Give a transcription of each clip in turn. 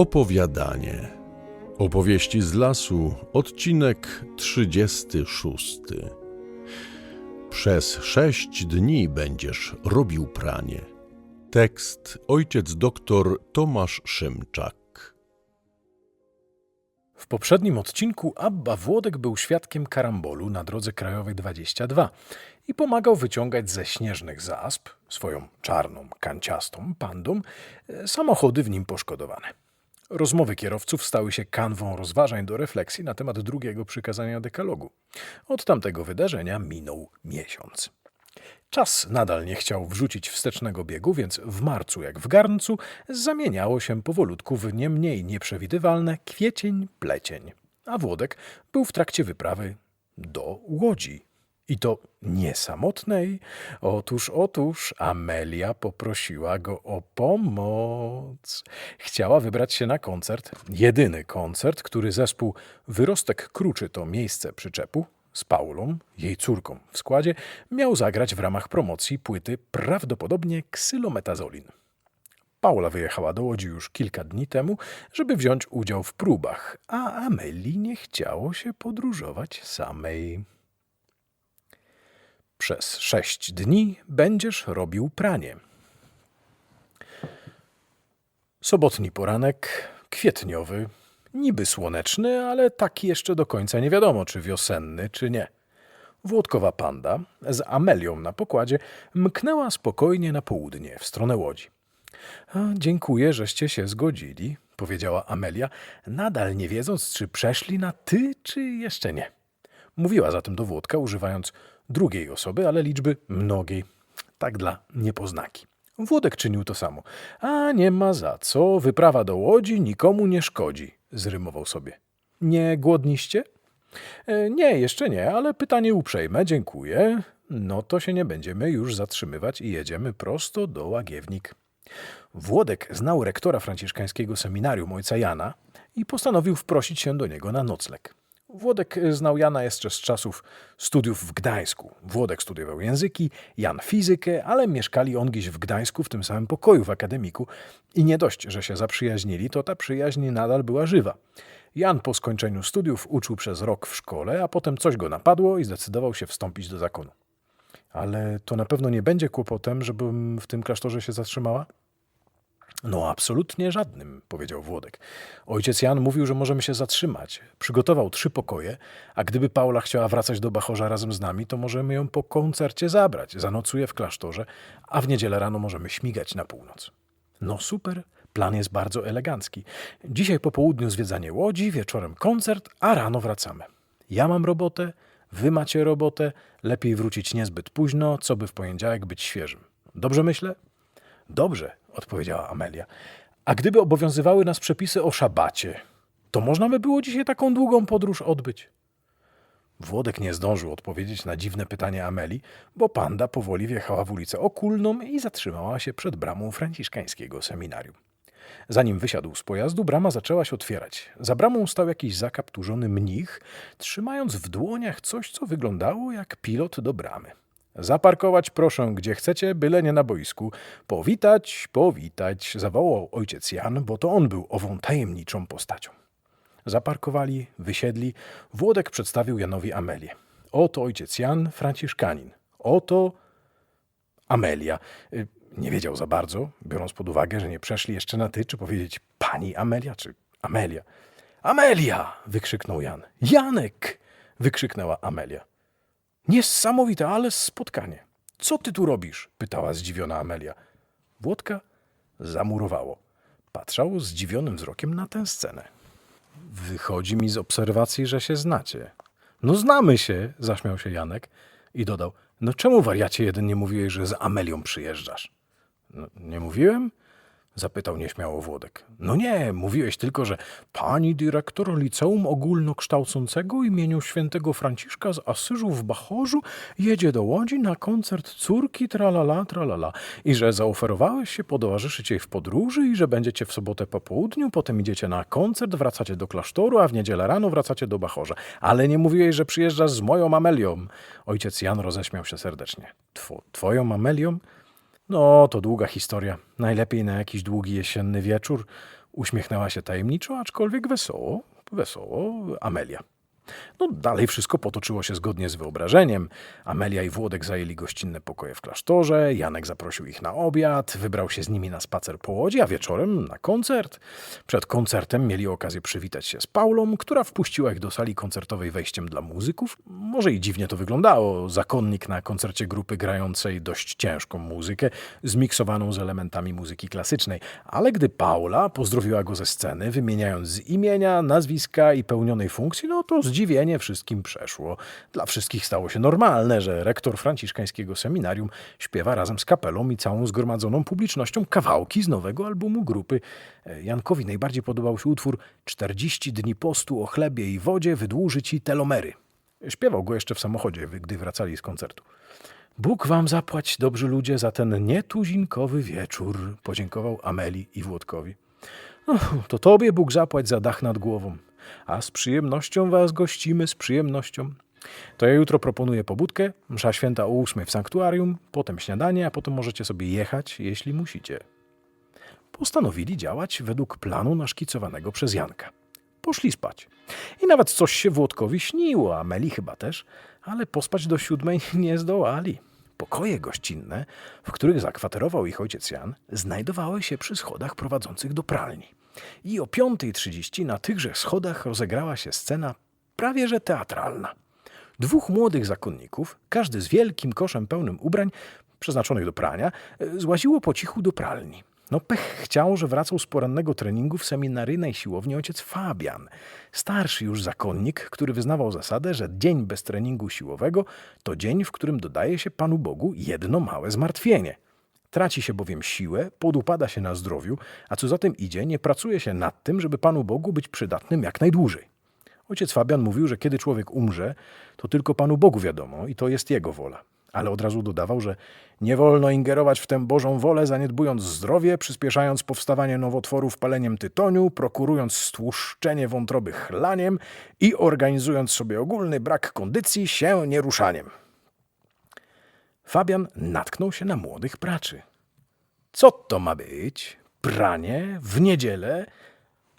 Opowiadanie. Opowieści z lasu, odcinek 36. Przez sześć dni będziesz robił pranie. Tekst ojciec doktor Tomasz Szymczak. W poprzednim odcinku Abba Włodek był świadkiem karambolu na drodze krajowej 22 i pomagał wyciągać ze śnieżnych zasp, swoją czarną, kanciastą pandą, e, samochody w nim poszkodowane. Rozmowy kierowców stały się kanwą rozważań do refleksji na temat drugiego przykazania dekalogu. Od tamtego wydarzenia minął miesiąc. Czas nadal nie chciał wrzucić wstecznego biegu, więc w marcu, jak w garncu, zamieniało się powolutku w nie mniej nieprzewidywalne kwiecień-plecień. A Włodek był w trakcie wyprawy do Łodzi. I to nie samotnej. Otóż, otóż, Amelia poprosiła go o pomoc. Chciała wybrać się na koncert, jedyny koncert, który zespół Wyrostek Kruczy to miejsce przyczepu z Paulą, jej córką w składzie, miał zagrać w ramach promocji płyty prawdopodobnie Ksylometazolin. Paula wyjechała do Łodzi już kilka dni temu, żeby wziąć udział w próbach, a Amelii nie chciało się podróżować samej. Przez sześć dni będziesz robił pranie. Sobotni poranek, kwietniowy, niby słoneczny, ale taki jeszcze do końca nie wiadomo, czy wiosenny, czy nie. Włodkowa panda z Amelią na pokładzie mknęła spokojnie na południe, w stronę łodzi. Dziękuję, żeście się zgodzili, powiedziała Amelia, nadal nie wiedząc, czy przeszli na ty, czy jeszcze nie. Mówiła zatem do Włodka, używając drugiej osoby, ale liczby mnogiej. Tak dla niepoznaki. Włodek czynił to samo. A nie ma za co, wyprawa do łodzi nikomu nie szkodzi, zrymował sobie. Nie głodniście? E, Nie, jeszcze nie, ale pytanie uprzejme, dziękuję. No to się nie będziemy już zatrzymywać i jedziemy prosto do Łagiewnik. Włodek znał rektora franciszkańskiego seminarium ojca Jana i postanowił wprosić się do niego na nocleg. Włodek znał Jana jeszcze z czasów studiów w Gdańsku. Włodek studiował języki, Jan fizykę, ale mieszkali ongiś w Gdańsku w tym samym pokoju w akademiku i nie dość, że się zaprzyjaźnili, to ta przyjaźń nadal była żywa. Jan po skończeniu studiów uczył przez rok w szkole, a potem coś go napadło i zdecydował się wstąpić do zakonu. Ale to na pewno nie będzie kłopotem, żebym w tym klasztorze się zatrzymała? No, absolutnie żadnym, powiedział Włodek. Ojciec Jan mówił, że możemy się zatrzymać. Przygotował trzy pokoje, a gdyby Paula chciała wracać do Bachorza razem z nami, to możemy ją po koncercie zabrać. Zanocuje w klasztorze, a w niedzielę rano możemy śmigać na północ. No super, plan jest bardzo elegancki. Dzisiaj po południu zwiedzanie łodzi, wieczorem koncert, a rano wracamy. Ja mam robotę, wy macie robotę, lepiej wrócić niezbyt późno, co by w poniedziałek być świeżym. Dobrze myślę? Dobrze, odpowiedziała Amelia. A gdyby obowiązywały nas przepisy o szabacie, to można by było dzisiaj taką długą podróż odbyć. Włodek nie zdążył odpowiedzieć na dziwne pytanie Ameli, bo panda powoli wjechała w ulicę Okulną i zatrzymała się przed bramą franciszkańskiego seminarium. Zanim wysiadł z pojazdu, brama zaczęła się otwierać. Za bramą stał jakiś zakapturzony mnich, trzymając w dłoniach coś, co wyglądało jak pilot do bramy. Zaparkować proszę, gdzie chcecie, byle nie na boisku. Powitać, powitać, zawołał ojciec Jan, bo to on był ową tajemniczą postacią. Zaparkowali, wysiedli. Włodek przedstawił Janowi Amelię. Oto ojciec Jan, franciszkanin. Oto Amelia. Nie wiedział za bardzo, biorąc pod uwagę, że nie przeszli jeszcze na ty, czy powiedzieć pani Amelia, czy Amelia. Amelia! wykrzyknął Jan. Janek! wykrzyknęła Amelia. Niesamowite, ale spotkanie. Co ty tu robisz? pytała zdziwiona Amelia. Włodka zamurowało. Patrzał zdziwionym wzrokiem na tę scenę. Wychodzi mi z obserwacji, że się znacie. No znamy się, zaśmiał się Janek i dodał. No czemu wariacie jeden nie mówiłeś, że z Amelią przyjeżdżasz? No, nie mówiłem? Zapytał nieśmiało Włodek. No nie, mówiłeś tylko, że pani dyrektor liceum ogólnokształcącego imieniu świętego Franciszka z Asyżu w Bachorzu jedzie do Łodzi na koncert córki tralala tralala i że zaoferowałeś się potowarzyszyć jej w podróży i że będziecie w sobotę po południu, potem idziecie na koncert, wracacie do klasztoru, a w niedzielę rano wracacie do Bachorza. Ale nie mówiłeś, że przyjeżdżasz z moją Amelią. Ojciec Jan roześmiał się serdecznie. Two, twoją Amelią? No, to długa historia. Najlepiej na jakiś długi jesienny wieczór. Uśmiechnęła się tajemniczo, aczkolwiek wesoło, wesoło Amelia. No, dalej wszystko potoczyło się zgodnie z wyobrażeniem. Amelia i Włodek zajęli gościnne pokoje w klasztorze, Janek zaprosił ich na obiad, wybrał się z nimi na spacer po łodzi, a wieczorem na koncert. Przed koncertem mieli okazję przywitać się z Paulą, która wpuściła ich do sali koncertowej wejściem dla muzyków. Może i dziwnie to wyglądało. Zakonnik na koncercie grupy grającej dość ciężką muzykę, zmiksowaną z elementami muzyki klasycznej. Ale gdy Paula pozdrowiła go ze sceny, wymieniając z imienia, nazwiska i pełnionej funkcji, no to zdziwienie wszystkim przeszło. Dla wszystkich stało się normalne, że rektor franciszkańskiego seminarium śpiewa razem z kapelą i całą zgromadzoną publicznością kawałki z nowego albumu grupy. E, Jankowi najbardziej podobał się utwór 40 dni postu o chlebie i wodzie wydłuży ci telomery. Śpiewał go jeszcze w samochodzie, gdy wracali z koncertu. Bóg wam zapłać, dobrzy ludzie, za ten nietuzinkowy wieczór, podziękował Ameli i Włodkowi. No, to tobie Bóg zapłać za dach nad głową, a z przyjemnością was gościmy, z przyjemnością. To ja jutro proponuję pobudkę, msza święta o ósmej w sanktuarium, potem śniadanie, a potem możecie sobie jechać, jeśli musicie. Postanowili działać według planu naszkicowanego przez Janka. Poszli spać. I nawet coś się Włodkowi śniło, a Meli chyba też, ale pospać do siódmej nie zdołali. Pokoje gościnne, w których zakwaterował ich ojciec Jan, znajdowały się przy schodach prowadzących do pralni. I o 5.30 na tychże schodach rozegrała się scena prawie że teatralna. Dwóch młodych zakonników, każdy z wielkim koszem pełnym ubrań przeznaczonych do prania, e, złaziło po cichu do pralni. No pech chciał, że wracał z porannego treningu w seminaryjnej siłowni ojciec Fabian, starszy już zakonnik, który wyznawał zasadę, że dzień bez treningu siłowego to dzień, w którym dodaje się Panu Bogu jedno małe zmartwienie. Traci się bowiem siłę, podupada się na zdrowiu, a co za tym idzie, nie pracuje się nad tym, żeby Panu Bogu być przydatnym jak najdłużej. Ojciec Fabian mówił, że kiedy człowiek umrze, to tylko Panu Bogu wiadomo i to jest Jego wola. Ale od razu dodawał, że nie wolno ingerować w tę Bożą wolę, zaniedbując zdrowie, przyspieszając powstawanie nowotworów paleniem tytoniu, prokurując stłuszczenie wątroby chlaniem i organizując sobie ogólny brak kondycji się nieruszaniem. Fabian natknął się na młodych praczy. Co to ma być? Pranie? W niedzielę?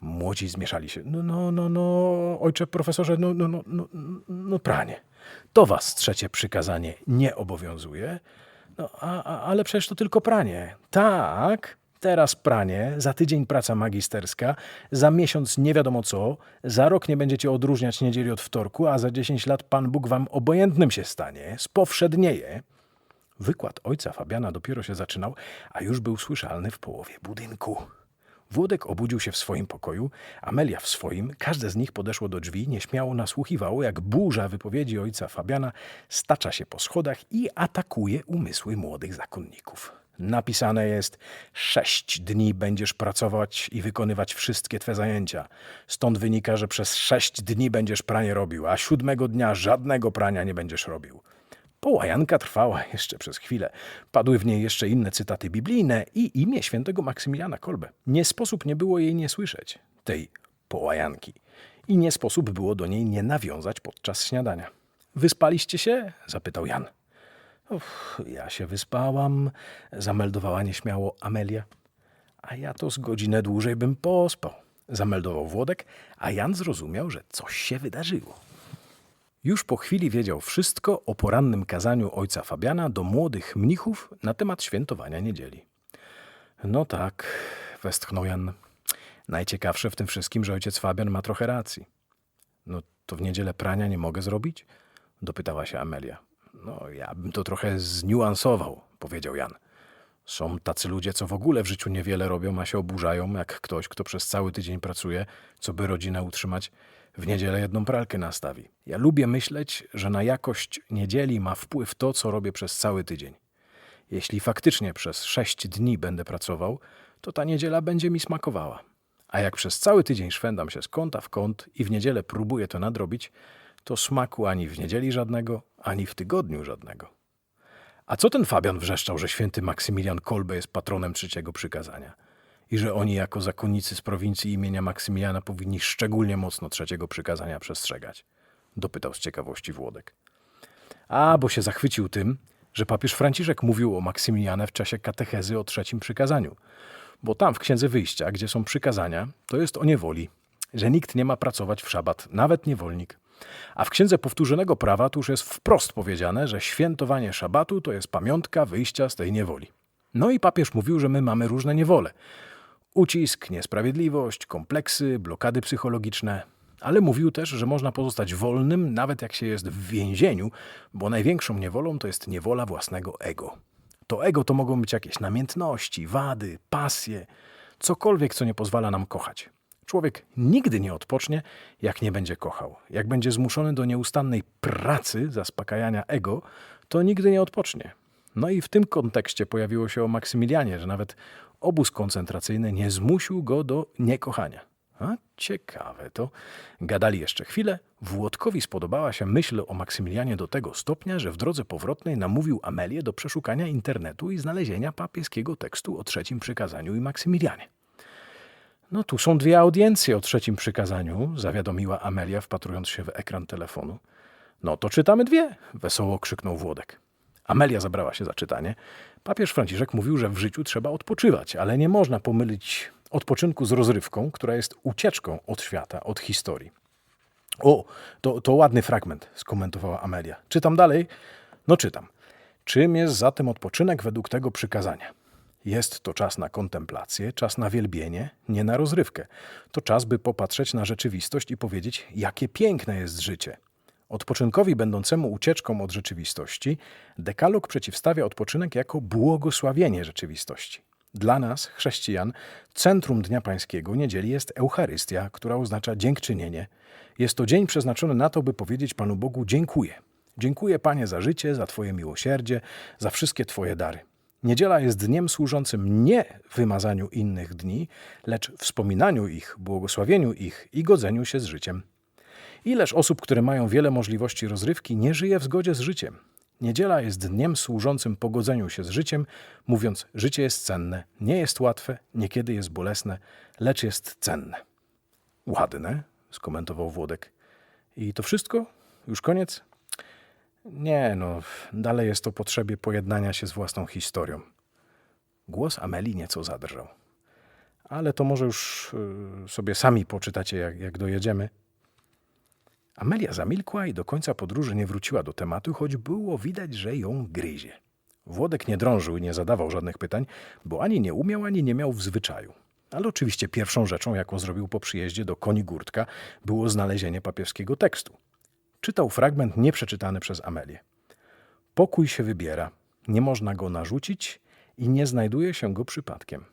Młodzi zmieszali się. No, no, no, no, ojcze profesorze, no, no, no, no, no pranie. To was trzecie przykazanie nie obowiązuje. No, a, a, ale przecież to tylko pranie. Tak, teraz pranie, za tydzień praca magisterska, za miesiąc nie wiadomo co, za rok nie będziecie odróżniać niedzieli od wtorku, a za 10 lat Pan Bóg wam obojętnym się stanie, spowszednieje. Wykład ojca Fabiana dopiero się zaczynał, a już był słyszalny w połowie budynku. Włodek obudził się w swoim pokoju, Amelia w swoim, każde z nich podeszło do drzwi, nieśmiało nasłuchiwało, jak burza wypowiedzi ojca Fabiana stacza się po schodach i atakuje umysły młodych zakonników. Napisane jest: Sześć dni będziesz pracować i wykonywać wszystkie twe zajęcia. Stąd wynika, że przez sześć dni będziesz pranie robił, a siódmego dnia żadnego prania nie będziesz robił. Połajanka trwała jeszcze przez chwilę. Padły w niej jeszcze inne cytaty biblijne i imię świętego Maksymiliana Kolbe. Nie sposób nie było jej nie słyszeć, tej połajanki. I nie sposób było do niej nie nawiązać podczas śniadania. Wyspaliście się? zapytał Jan. Ja się wyspałam, zameldowała nieśmiało Amelia. A ja to z godzinę dłużej bym pospał, zameldował Włodek, a Jan zrozumiał, że coś się wydarzyło. Już po chwili wiedział wszystko o porannym kazaniu ojca Fabiana do młodych mnichów na temat świętowania niedzieli. No tak, westchnął Jan. Najciekawsze w tym wszystkim, że ojciec Fabian ma trochę racji. No to w niedzielę prania nie mogę zrobić? Dopytała się Amelia. No, ja bym to trochę zniuansował, powiedział Jan. Są tacy ludzie, co w ogóle w życiu niewiele robią, a się oburzają, jak ktoś, kto przez cały tydzień pracuje, co by rodzinę utrzymać, w niedzielę jedną pralkę nastawi. Ja lubię myśleć, że na jakość niedzieli ma wpływ to, co robię przez cały tydzień. Jeśli faktycznie przez sześć dni będę pracował, to ta niedziela będzie mi smakowała. A jak przez cały tydzień szwendam się z kąta w kąt i w niedzielę próbuję to nadrobić, to smaku ani w niedzieli żadnego, ani w tygodniu żadnego. A co ten Fabian wrzeszczał, że święty Maksymilian Kolbe jest patronem trzeciego przykazania i że oni jako zakonnicy z prowincji imienia Maksymiliana powinni szczególnie mocno trzeciego przykazania przestrzegać? Dopytał z ciekawości Włodek. A, bo się zachwycił tym, że papież Franciszek mówił o Maksymiliana w czasie katechezy o trzecim przykazaniu. Bo tam w Księdze Wyjścia, gdzie są przykazania, to jest o niewoli, że nikt nie ma pracować w szabat, nawet niewolnik. A w Księdze Powtórzonego Prawa to już jest wprost powiedziane, że świętowanie szabatu to jest pamiątka wyjścia z tej niewoli. No i papież mówił, że my mamy różne niewole. Ucisk, niesprawiedliwość, kompleksy, blokady psychologiczne. Ale mówił też, że można pozostać wolnym, nawet jak się jest w więzieniu, bo największą niewolą to jest niewola własnego ego. To ego to mogą być jakieś namiętności, wady, pasje, cokolwiek, co nie pozwala nam kochać. Człowiek nigdy nie odpocznie, jak nie będzie kochał. Jak będzie zmuszony do nieustannej pracy, zaspokajania ego, to nigdy nie odpocznie. No i w tym kontekście pojawiło się o Maksymilianie, że nawet obóz koncentracyjny nie zmusił go do niekochania. A ciekawe to. Gadali jeszcze chwilę. Włodkowi spodobała się myśl o Maksymilianie do tego stopnia, że w drodze powrotnej namówił Amelię do przeszukania internetu i znalezienia papieskiego tekstu o trzecim przykazaniu i Maksymilianie. No tu są dwie audiencje o trzecim przykazaniu, zawiadomiła Amelia, wpatrując się w ekran telefonu. No to czytamy dwie, wesoło krzyknął Włodek. Amelia zabrała się za czytanie. Papież Franciszek mówił, że w życiu trzeba odpoczywać, ale nie można pomylić odpoczynku z rozrywką, która jest ucieczką od świata, od historii. O, to, to ładny fragment, skomentowała Amelia. Czytam dalej? No czytam. Czym jest zatem odpoczynek według tego przykazania? Jest to czas na kontemplację, czas na wielbienie, nie na rozrywkę. To czas, by popatrzeć na rzeczywistość i powiedzieć, jakie piękne jest życie. Odpoczynkowi będącemu ucieczką od rzeczywistości, dekalog przeciwstawia odpoczynek jako błogosławienie rzeczywistości. Dla nas, chrześcijan, centrum Dnia Pańskiego, niedzieli jest Eucharystia, która oznacza dziękczynienie. Jest to dzień przeznaczony na to, by powiedzieć Panu Bogu dziękuję. Dziękuję Panie za życie, za Twoje miłosierdzie, za wszystkie Twoje dary. Niedziela jest dniem służącym nie wymazaniu innych dni, lecz wspominaniu ich, błogosławieniu ich i godzeniu się z życiem. Ileż osób, które mają wiele możliwości rozrywki, nie żyje w zgodzie z życiem. Niedziela jest dniem służącym pogodzeniu się z życiem, mówiąc: Życie jest cenne, nie jest łatwe, niekiedy jest bolesne, lecz jest cenne. Ładne, skomentował Włodek. I to wszystko? Już koniec? Nie, no, dalej jest o potrzebie pojednania się z własną historią. Głos Ameli nieco zadrżał. Ale to może już y, sobie sami poczytacie, jak, jak dojedziemy. Amelia zamilkła i do końca podróży nie wróciła do tematu, choć było widać, że ją gryzie. Włodek nie drążył i nie zadawał żadnych pytań, bo ani nie umiał, ani nie miał w zwyczaju. Ale oczywiście pierwszą rzeczą, jaką zrobił po przyjeździe do Koni Górtka, było znalezienie papieskiego tekstu. Czytał fragment nieprzeczytany przez Amelię. Pokój się wybiera, nie można go narzucić i nie znajduje się go przypadkiem.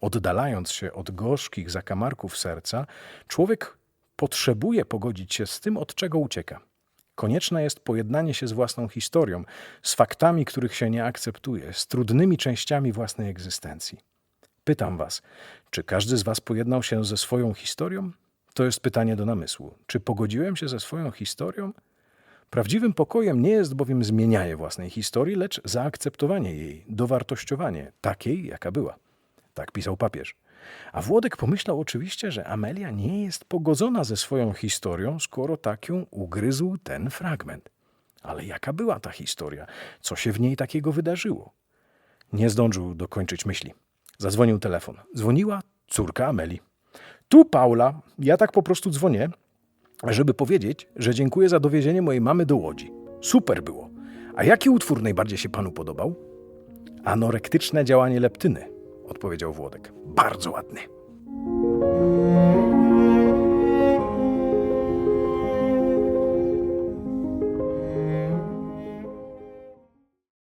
Oddalając się od gorzkich zakamarków serca, człowiek potrzebuje pogodzić się z tym, od czego ucieka. Konieczne jest pojednanie się z własną historią, z faktami, których się nie akceptuje, z trudnymi częściami własnej egzystencji. Pytam Was, czy każdy z Was pojednał się ze swoją historią? To jest pytanie do namysłu. Czy pogodziłem się ze swoją historią? Prawdziwym pokojem nie jest bowiem zmienianie własnej historii, lecz zaakceptowanie jej, dowartościowanie takiej, jaka była. Tak pisał papież. A Włodek pomyślał oczywiście, że Amelia nie jest pogodzona ze swoją historią, skoro tak ją ugryzł ten fragment. Ale jaka była ta historia? Co się w niej takiego wydarzyło? Nie zdążył dokończyć myśli. Zadzwonił telefon. Dzwoniła córka Ameli. Tu Paula, ja tak po prostu dzwonię, żeby powiedzieć, że dziękuję za dowiezienie mojej mamy do Łodzi. Super było. A jaki utwór najbardziej się panu podobał? Anorektyczne działanie leptyny, odpowiedział Włodek. Bardzo ładny.